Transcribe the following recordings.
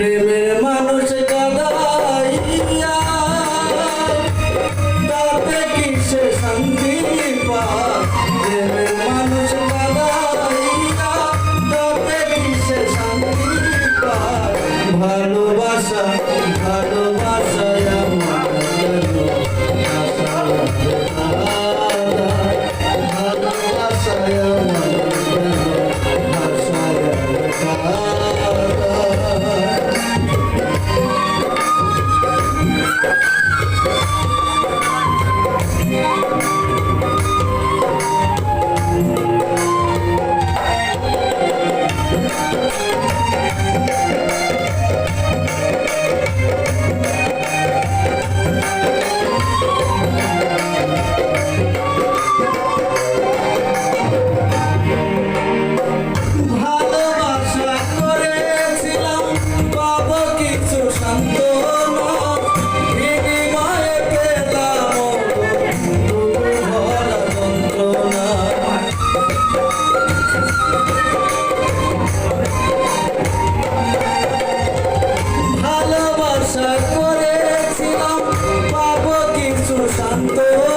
প্রেমের মানুষ কাদাইয়া, তাতে কিসে শান্তি পায়? প্রেমের মানুষ কাদাইয়া, তাতে কিসে শান্তি পায়? ভালোবাসা ভালোবাসায় ভালোবাসা করেছিলাম পাবো কিছু সান্ত্বনা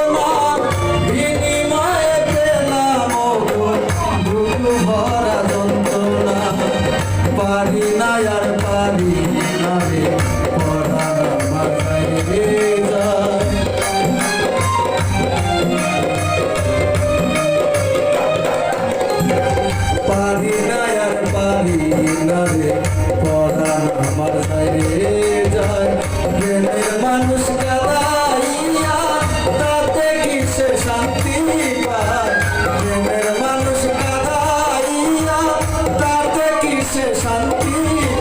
শান্তি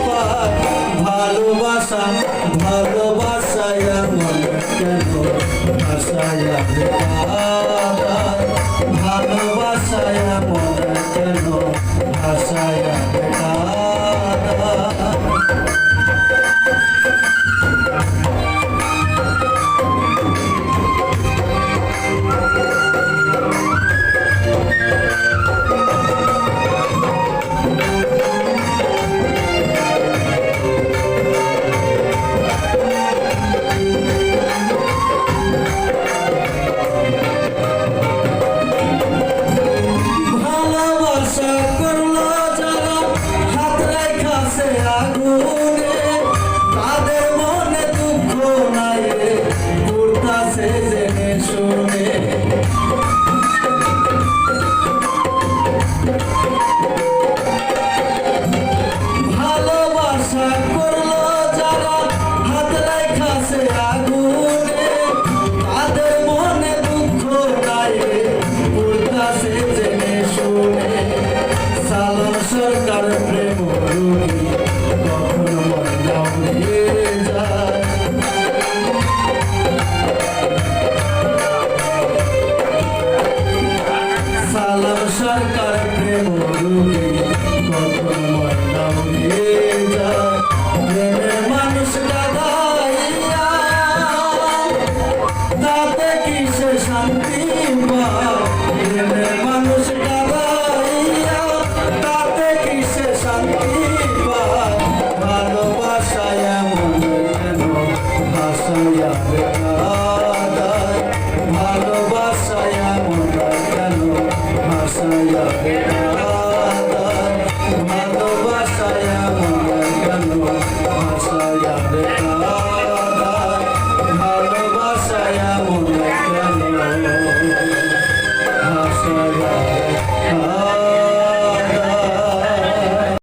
পায়। ভালোবাসা ভালোবাসায় আমার কেন? ভাষায় ভালোবাসায় মরুবে কখন